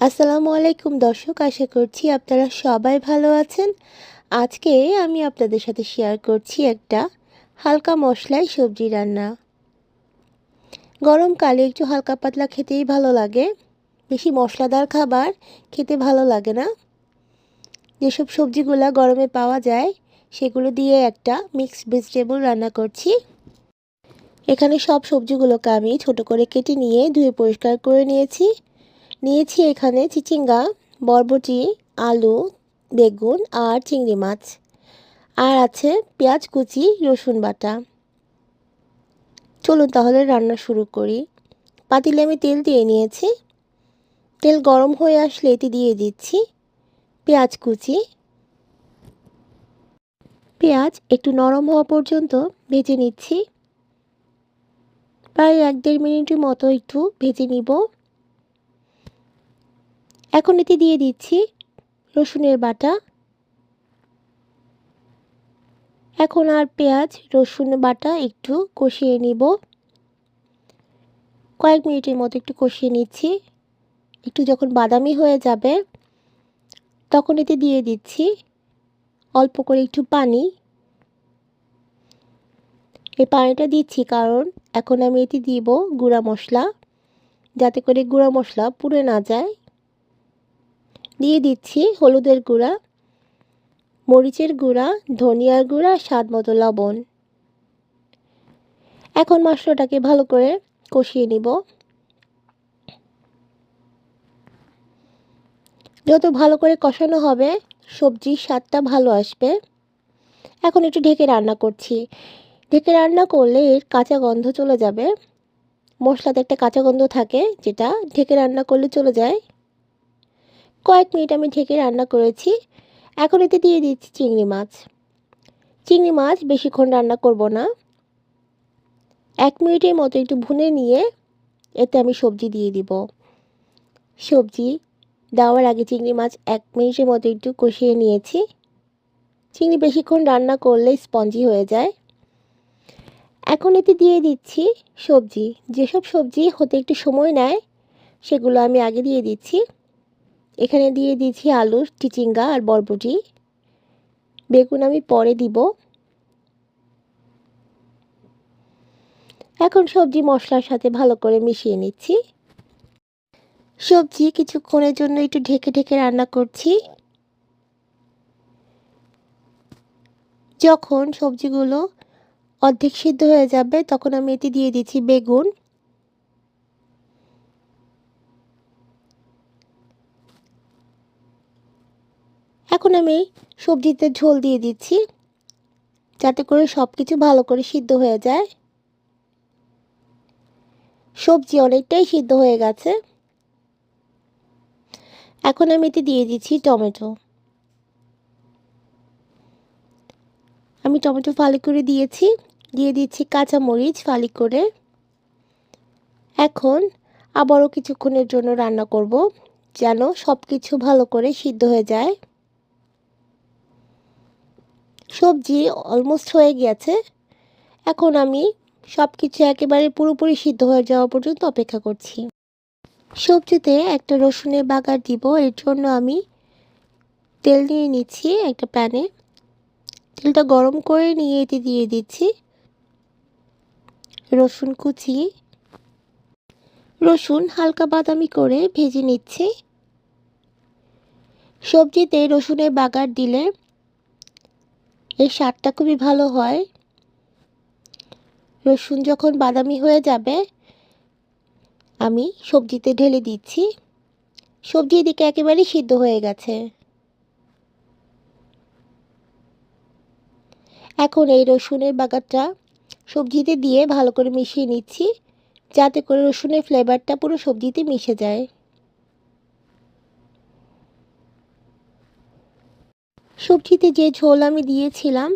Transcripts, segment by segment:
আসসালামু আলাইকুম দর্শক, আশা করছি আপনারা সবাই ভালো আছেন। আজকে আমি আপনাদের সাথে শেয়ার করছি একটা হালকা মশলায় সবজি রান্না। গরমকালে একটু হালকা পাতলা খেতেই ভালো লাগে। বেশি মশলাদার খাবার খেতে ভালো লাগে না। যেসব সবজিগুলো গরমে পাওয়া যায়, সেগুলো দিয়ে একটা মিক্সড ভেজিটেবল রান্না করছি। এখানে সব সবজিগুলোকে আমি ছোট করে কেটে নিয়ে ধুয়ে পরিষ্কার করে নিয়েছি। নিয়েছি এখানে চিচিঙ্গা, বরবটি, আলু, বেগুন আর চিংড়ি মাছ। আর আছে পেঁয়াজ কুচি, রসুন বাটা। চলুন তাহলে রান্না শুরু করি। পাতিলে আমি তেল দিয়ে নিয়েছি। তেল গরম হয়ে আসলে এটি দিয়ে দিচ্ছি পেঁয়াজ কুচি। পেঁয়াজ একটু নরম হওয়া পর্যন্ত ভেজে নিচ্ছি। প্রায় এক দেড় মিনিটের মতো একটু ভেজে নিব। এখন এতে দিয়ে দিচ্ছি রসুনের বাটা। এখন আর পেঁয়াজ, রসুন বাটা একটু কষিয়ে নিব। কয়েক মিনিটের মতো একটু কষিয়ে নিচ্ছি। একটু যখন বাদামি হয়ে যাবে, তখন এতে দিয়ে দিচ্ছি অল্প করে একটু পানি। এই পানিটা দিচ্ছি কারণ এখন আমি এতে দিব গুঁড়া মশলা, যাতে করে গুঁড়া মশলা পুড়ে না যায়। দিয়ে দিচ্ছি হলুদের গুঁড়া, মরিচের গুঁড়া, ধনিয়ার গুঁড়া, স্বাদ মতো লবণ। এখন মশলাটাকে ভালো করে কষিয়ে নিব। যত ভালো করে কষানো হবে, সবজির স্বাদটা ভালো আসবে। এখন একটু ঢেকে রান্না করছি। ঢেকে রান্না করলে এর কাঁচা গন্ধ চলে যাবে। মশলাতে একটা কাঁচা গন্ধ থাকে, যেটা ঢেকে রান্না করলে চলে যায়। কয়েক মিনিট আমি ঢেকে রান্না করেছি। এখন এতে দিয়ে দিচ্ছি চিংড়ি মাছ। চিংড়ি মাছ বেশিক্ষণ রান্না করব না। এক মিনিটের মতো একটু ভুনে নিয়ে এতে আমি সবজি দিয়ে দিব। সবজি দেওয়ার আগে চিংড়ি মাছ এক মিনিটের মতো একটু কষিয়ে নিয়েছি। চিংড়ি বেশিক্ষণ রান্না করলে স্পঞ্জি হয়ে যায়। এখন এতে দিয়ে দিচ্ছি সবজি। যেসব সবজি হতে একটু সময় নেয়, সেগুলো আমি আগে দিয়ে দিচ্ছি। এখানে দিয়ে দিচ্ছি আলু, চিচিঙ্গা আর বরবটি। বেগুন আমি পরে দিব। এখন সবজি মশলার সাথে ভালো করে মিশিয়ে নিচ্ছি। সবজি কিছুক্ষণের জন্য একটু ঢেকে ঢেকে রান্না করছি। যখন সবজিগুলো অর্ধেক সিদ্ধ হয়ে যাবে, তখন আমি এতে দিয়ে দিচ্ছি বেগুন। এখন আমি সবজিতে ঝোল দিয়ে দিচ্ছি যাতে করে সব কিছু ভালো করে সিদ্ধ হয়ে যায়। সবজি অনেকটাই সিদ্ধ হয়ে গেছে। এখন আমি এতে দিয়ে দিচ্ছি টমেটো। আমি টমেটো ফালি করে দিয়েছি, দিয়ে দিচ্ছি কাঁচামরিচ ফালি করে। এখন আবারও কিছুক্ষণের জন্য রান্না করব, যেন সব কিছু ভালো করে সিদ্ধ হয়ে যায়। সবজি অলমোস্ট হয়ে গেছে। এখন আমি সব কিছু একেবারে পুরোপুরি সিদ্ধ হয়ে যাওয়া পর্যন্ত অপেক্ষা করছি। সবজিতে একটা রসুনের বাগার দিব, এর জন্য আমি তেল নিয়ে নিচ্ছি একটা প্যানে। তেলটা গরম করে নিয়ে এতে দিয়ে দিচ্ছি রসুন কুচি। রসুন হালকা বাদামি করে ভেজে নিচ্ছি। সবজিতে রসুনের বাগার দিলে এর স্বাদটা খুবই ভালো হয়। রসুন যখন বাদামি হয়ে যাবে, আমি সবজিতে ঢেলে দিচ্ছি। সবজি এদিকে একেবারেই সিদ্ধ হয়ে গেছে। এখন এই রসুনের বাগারটা সবজিতে দিয়ে ভালো করে মিশিয়ে নিচ্ছি, যাতে করে রসুনের ফ্লেভারটা পুরো সবজিতে মিশে যায়। সবজিতে যে ঝোল আমি দিয়েছিলাম,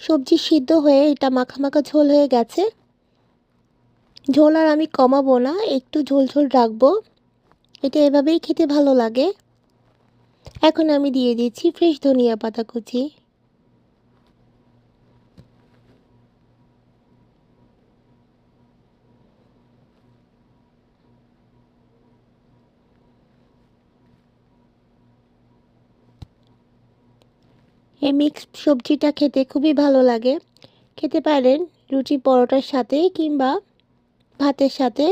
সবজি সিদ্ধ হয়ে এটা মাখা মাখা ঝোল হয়ে গেছে। ঝোল আর আমি কমাবো না, একটু ঝোল ঝোল রাখব। এটা এভাবেই খেতে ভালো লাগে। এখন আমি দিয়ে দিচ্ছি ফ্রেশ ধনিয়া পাতা কুচি। এই মিক্স সবজিটা খেতে খুবই ভালো লাগে। খেতে পারেন রুটি পরোটার সাথে কিংবা ভাতের সাথে।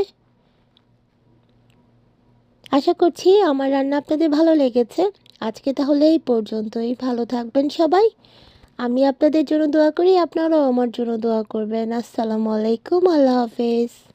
আশা করছি আমার রান্না আপনাদের ভালো লেগেছে। আজকে তাহলে এই পর্যন্তই। ভালো থাকবেন সবাই। আমি আপনাদের জন্য দোয়া করি, আপনারাও আমার জন্য দোয়া করবেন। আসসালামু আলাইকুম, আল্লাহ হাফেজ।